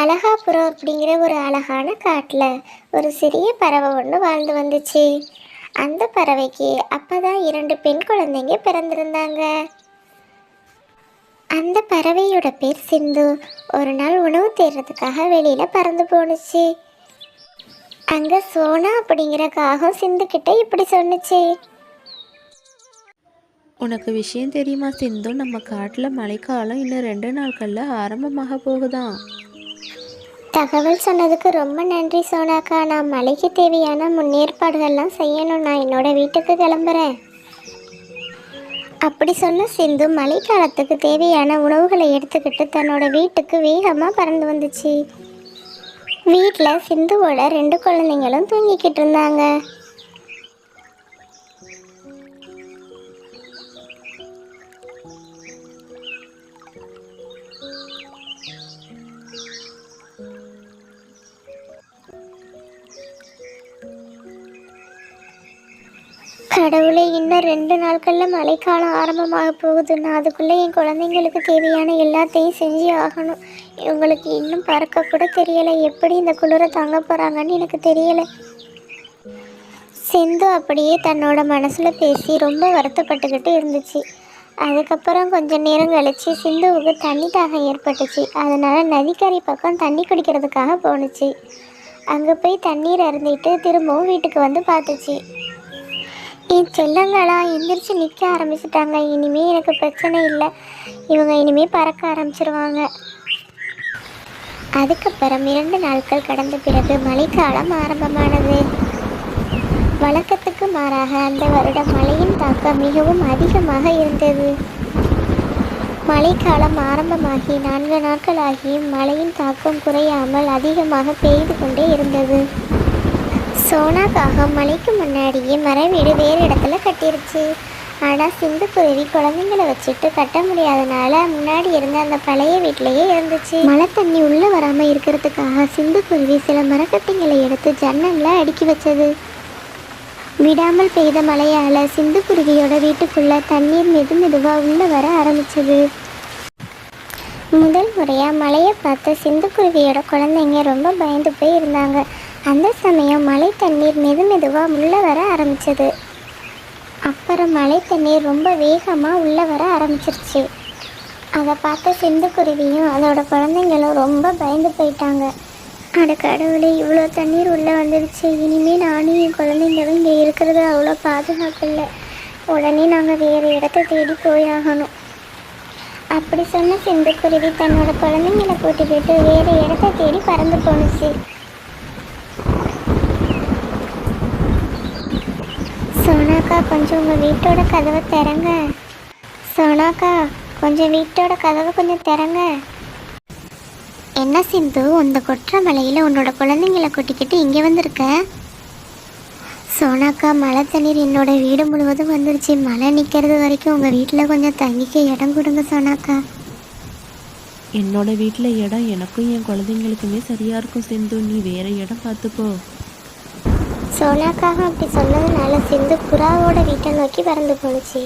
அழகாபுரம் அப்படிங்கிற ஒரு அழகான காட்டில் ஒரு சிறிய பறவை ஒன்று வாழ்ந்து வந்துச்சு. அந்த பறவைக்கு அப்போ தான் இரண்டு பெண் குழந்தைங்க பிறந்திருந்தாங்க. அந்த பறவையோட பேர் சிந்து. ஒரு நாள் உணவு தேடுறதுக்காக வெளியில் பறந்து போணுச்சு. அங்கே சோனா அப்படிங்கிற காகம் சிந்து கிட்ட இப்படி சொன்னுச்சு. உனக்கு விஷயம் தெரியுமா சிந்து? நம்ம காட்டில் மழைக்காலம் இன்னும் ரெண்டு நாட்களில் ஆரம்பமாக போகுதான். தகவல் சொன்னதுக்கு ரொம்ப நன்றி சோனாக்கா. நான் மலைக்கு தேவையான முன்னேற்பாடுகள்லாம் செய்யணும் நான் என்னோட வீட்டுக்கு கிளம்புறேன். அப்படி சொன்ன சிந்து மழைக்காலத்துக்கு தேவையான உணவுகளை எடுத்துக்கிட்டு தன்னோட வீட்டுக்கு வேகமாக பறந்து வந்துச்சு. வீட்டில் சிந்துவோட ரெண்டு குழந்தைங்களும் தூங்கிக்கிட்டு இருந்தாங்க. கடவுளே இன்னும் ரெண்டு நாட்களில் மழைக்காலம் ஆரம்பமாக போகுது நான் அதுக்குள்ளே என் குழந்தைங்களுக்கு தேவையான எல்லாத்தையும் செஞ்சு ஆகணும். இவங்களுக்கு இன்னும் பறக்க கூட தெரியலை. எப்படி இந்த குளிரை தாங்க போகிறாங்கன்னு எனக்கு தெரியலை. சிந்து அப்படியே தன்னோட மனசில் பேசி ரொம்ப வருத்தப்பட்டுக்கிட்டு இருந்துச்சு. அதுக்கப்புறம் கொஞ்சம் நேரம் கழித்து சிந்துவுக்கு தண்ணி தாகம் ஏற்பட்டுச்சு. அதனால் நதிக்கரை பக்கம் தண்ணி குடிக்கிறதுக்காக போணுச்சு. அங்கே போய் தண்ணீர் அருந்திட்டு திரும்பவும் வீட்டுக்கு வந்து பார்த்துச்சு. என் செல்லங்களா எந்திரிச்சு நிற்க ஆரம்பிச்சிட்டாங்க. இனிமே எனக்கு பிரச்சனை இல்லை. இவங்க இனிமே பறக்க ஆரம்பிச்சிருவாங்க. அதுக்கப்புறம் இரண்டு நாட்கள் கடந்த பிறகு மழைக்காலம் ஆரம்பமானது. வழக்கத்துக்கு மாறாக அந்த வருடம் மழையின் தாக்கம் மிகவும் அதிகமாக இருந்தது. மழைக்காலம் ஆரம்பமாகி நான்கு நாட்களாகியும் மழையின் தாக்கம் குறையாமல் அதிகமாக பெய்து கொண்டே இருந்தது. சோனாக்காக மலைக்கு முன்னாடியே மர வீடு வேறு இடத்துல கட்டிருச்சு. ஆனால் சிந்து குருவி குழந்தைங்கள வச்சுட்டு கட்ட முடியாதனால முன்னாடி இருந்த அந்த பழைய வீட்டிலையே இருந்துச்சு. மழை தண்ணி உள்ளே வராமல் இருக்கிறதுக்காக சிந்து குருவி சில மரக்கட்டைங்களை எடுத்து ஜன்னலில் அடுக்கி வச்சது. விடாமல் பெய்த மழையால் சிந்து குருவியோட வீட்டுக்குள்ளே தண்ணீர் மெது மெதுவாக உள்ளே வர ஆரம்பிச்சது. முதல் முறையாக மழையை பார்த்த சிந்துக்குருவியோட குழந்தைங்க ரொம்ப பயந்து போய் இருந்தாங்க. அந்த சமயம் மழை தண்ணீர் மெது மெதுவாக உள்ளே வர ஆரம்பிச்சது. அப்புறம் மழை தண்ணீர் ரொம்ப வேகமாக உள்ளே வர ஆரம்பிச்சிருச்சு. அதை பார்த்த சிந்துக்குருவியும் அதோட குழந்தைங்களும் ரொம்ப பயந்து போயிட்டாங்க. அட கடவுளே இவ்வளோ தண்ணீர் உள்ளே வந்துடுச்சு இனிமேல் நானும் என் குழந்தைங்களும் இங்கே இருக்கிறது அவ்வளோ பாதுகாப்பு இல்லை. உடனே நாங்கள் வேறு இடத்த தேடி போயாகணும். அப்படி சொன்ன சிந்துக்குருவி தன்னோட குழந்தைங்களை கூட்டிக்கிட்டு வேறு இடத்த தேடி பறந்து போணுச்சு சோனாக்கா கொஞ்சம் உங்கள் வீட்டோட கதவை திறங்க. சோனாக்கா கொஞ்சம் வீட்டோட கதவை கொஞ்சம் திறங்க. என்ன சிந்து இந்த கொற்ற மலையில் உன்னோட குழந்தைங்களை கூட்டிக்கிட்டு இங்கே வந்திருக்க? சோனாக்கா மழை தண்ணீர் என்னோட வீடு முழுவதும் வந்துருச்சு. மழை நிற்கிறது வரைக்கும் உங்கள் வீட்டில் கொஞ்சம் தங்கிக்க இடம் கொடுங்க சோனாக்கா. என்னோட வீட்டில் இடம் எனக்கும் என் குழந்தைங்களுக்குமே சரியாக இருக்கும் சிந்து. நீ வேறு இடம் பார்த்துக்கோ. சோனாக்காக அப்படி சொன்னதுனால சிந்து புறாவோட வீட்டை நோக்கி பறந்து போணுச்சு.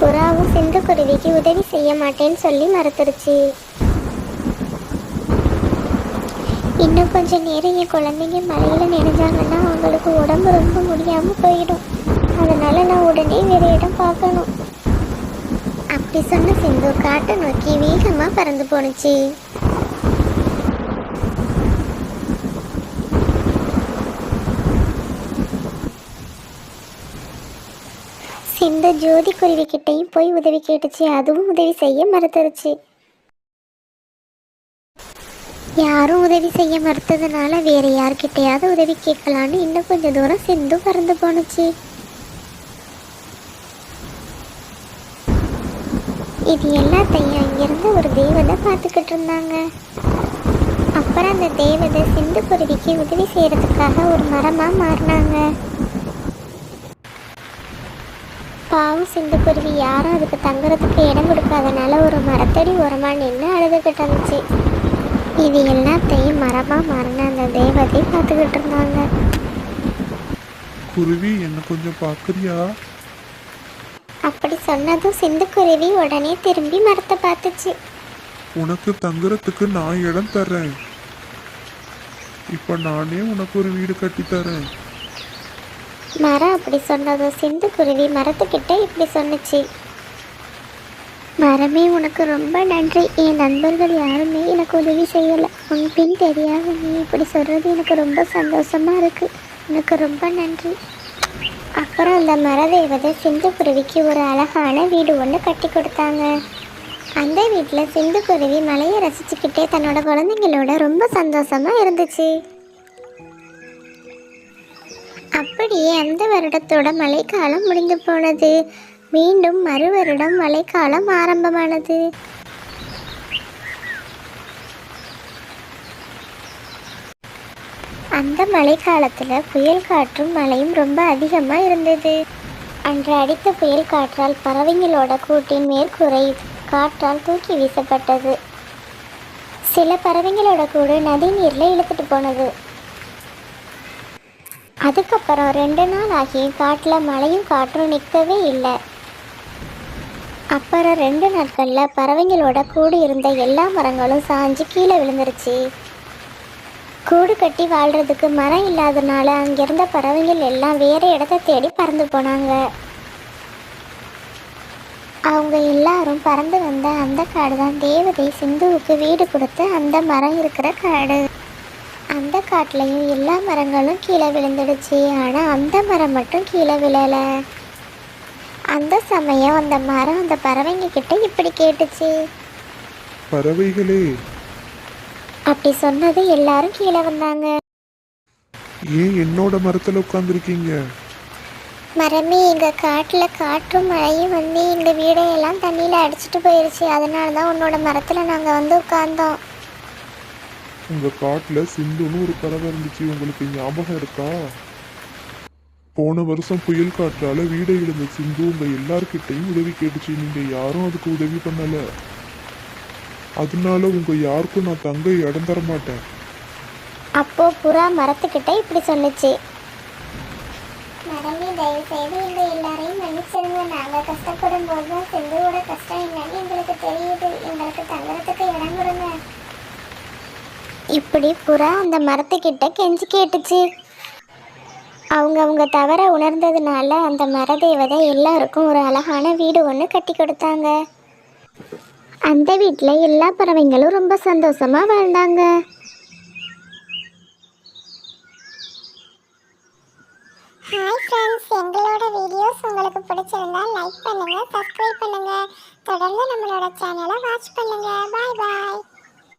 புறாவும் சிந்து குருவிக்கு உதவி செய்ய மாட்டேன்னு சொல்லி மறுத்துருச்சு இன்னும் கொஞ்சம் நேரம் என் குழந்தைங்க மழையில நினைஞ்சாங்கன்னா அவங்களுக்கு உடம்பு ரொம்ப முடியாம போயிடும். அதனால நான் உடனே வேற இடம் பார்க்கணும். அப்படி சொன்ன சிந்து காட்டை நோக்கி வேகமாக பறந்து போணுச்சு. இந்த ஜோதி குருவிக்கிட்டையும் போய் உதவி கேட்டுச்சு. அதுவும் உதவி செய்ய மறுத்துருச்சு. யாரும் உதவி செய்ய மறுத்ததுனால வேற யார்கிட்டயாவது உதவி கேட்கலான்னு இன்னும் கொஞ்சம் தூரம் சிந்து பறந்து போணுச்சு. இது எல்லாத்தையும் அங்கிருந்து ஒரு தேவதை பார்த்துக்கிட்டு இருந்தாங்க. அப்புறம் அந்த தேவதை சிந்து குருவிக்கு உதவி செய்யறதுக்காக ஒரு மரமா மாறினாங்க. பாவம் சிந்துக்குருவி யாரும் அதுக்கு தங்குறதுக்கு இடம் கொடுக்காதனால ஒரு மரத்தடி உரமாக நின்று அழுதுகிட்டு இருந்துச்சு. இது எல்லாத்தையும் மரமாக மாறின அந்த தேவதை பார்த்துக்கிட்டு இருந்தாங்க. குருவி என்ன கொஞ்சம் பார்க்குறியா? அப்படி சொன்னதும் சிந்துக்குருவி உடனே திரும்பி மரத்தை பார்த்துச்சு. உனக்கு தங்குறதுக்கு நான் இடம் தர்றேன். இப்ப நானே உனக்கு ஒரு வீடு கட்டி தரேன் மரம் அப்படி சொன்னதும் சிந்துக்குருவி மரத்துக்கிட்ட இப்படி சொன்னுச்சு. மரமே உனக்கு ரொம்ப நன்றி. என் நண்பர்கள் யாருமே எனக்கு உதவி செய்யலை. உன் பின் தெரியாத நீ இப்படி சொல்றது எனக்கு ரொம்ப சந்தோஷமாக இருக்குது உனக்கு ரொம்ப நன்றி. அப்புறம் அந்த மரதேவதை சிந்துக்குருவிக்கு ஒரு அழகான வீடு ஒன்று கட்டி கொடுத்தாங்க. அந்த வீட்டில் சிந்துக்குருவி மலையை ரசிச்சுக்கிட்டே தன்னோட குழந்தைங்களோட ரொம்ப சந்தோஷமா இருந்துச்சு. அப்படியே அந்த வருடத்தோட மழைக்காலம் முடிந்து போனது. மீண்டும் மறு வருடம் மழைக்காலம் ஆரம்பமானது. அந்த மழைக்காலத்தில் புயல் காற்றும் மழையும் ரொம்ப அதிகமாக இருந்தது. அன்று அடித்த புயல் காற்றால் பறவைங்களோட கூட்டின் மேற்கூரை காற்றால் தூக்கி வீசப்பட்டது. சில பறவைங்களோட கூடு நதி நீரில் இழுத்துட்டு போனது. அதுக்கப்புறம் ரெண்டு நாள் ஆகி காட்டில் மழையும் காற்றும் நிற்கவே இல்லை. அப்புறம் ரெண்டு நாட்களில் பறவைங்களோட கூடு இருந்த எல்லா மரங்களும் சாஞ்சு கீழே விழுந்துருச்சு. கூடு கட்டி வாழ்கிறதுக்கு மரம் இல்லாதனால அங்கிருந்த பறவைகள் எல்லாம் வேறு இடத்த தேடி பறந்து போனாங்க. அவங்க எல்லாரும் பறந்து வந்த அந்த காடு தான் தேவதை சிந்துவுக்கு வீடு கொடுத்து அந்த மரம் இருக்கிற காடு. அந்த காட்டுலையும் எல்லா மரங்களும் கீழே விழுந்துடுச்சு. ஆனால் அந்த மரம் மட்டும் கீழே விழலை. அந்த சமயம் அந்த மரம் அந்த பறவைங்க கிட்ட இப்படி கேட்டுச்சு. பறவைகளே. அப்படி சொன்னது எல்லாரும் கீழே வந்தாங்க. ஏன் என்னோட மரத்துல உட்காந்துருக்கீங்க மரமே எங்கள் காட்டில் காற்றும் மழையும் வந்து எங்கள் வீடையெல்லாம் தண்ணியில் அடிச்சிட்டு போயிருச்சு. அதனால தான் உன்னோட மரத்தில் நாங்கள் வந்து உட்கார்ந்தோம். உங்கள் காட்டில் சிந்துன்னு ஒரு பறவை இருந்துச்சு. உங்களுக்கு ஞாபகம் இருக்கா? போன வருஷம் புயல் காற்றால் வீடை இழந்த சிந்து உங்கள் எல்லார்கிட்டையும் உதவி கேட்டுச்சு. நீங்கள் யாரும் அதுக்கு உதவி பண்ணலை. அதனால உங்கள் யாருக்கும் நான் தங்க இடம் தர மாட்டேன். அப்போ புறா மரத்துக்கிட்ட இப்படி சொன்னுச்சு மரமே தயவு செய்து எங்க எல்லாரையும் மன்னிச்சிருங்க. நாங்க கஷ்டப்படும் போது சிந்துவோட கஷ்டம் என்னன்னு எங்களுக்கு தெரியுது. எங்களுக்கு தங்குறதுக்கு இடம் கொடுங்க. இப்படி புறா அந்த மரத்துக்கிட்ட கெஞ்சி கேட்டுச்சு. அவங்க அவங்க தவற உணர்ந்ததுனால அந்த மரதேவதை எல்லாருக்கும் ஒரு அழகான வீடு ஒன்று கட்டி கொடுத்தாங்க. அந்த வீட்டில் எல்லா பறவைங்களும் ரொம்ப சந்தோஷமாக வாழ்ந்தாங்க. ஹாய் ஃப்ரெண்ட்ஸ் எங்களோட வீடியோஸ் உங்களுக்கு பிடிச்சிருந்தா லைக் பண்ணுங்கள் சப்ஸ்கிரைப் பண்ணுங்க. தொடர்ந்து நம்மளோட சேனலை வாட்ச் பண்ணுங்க. பாய் பாய்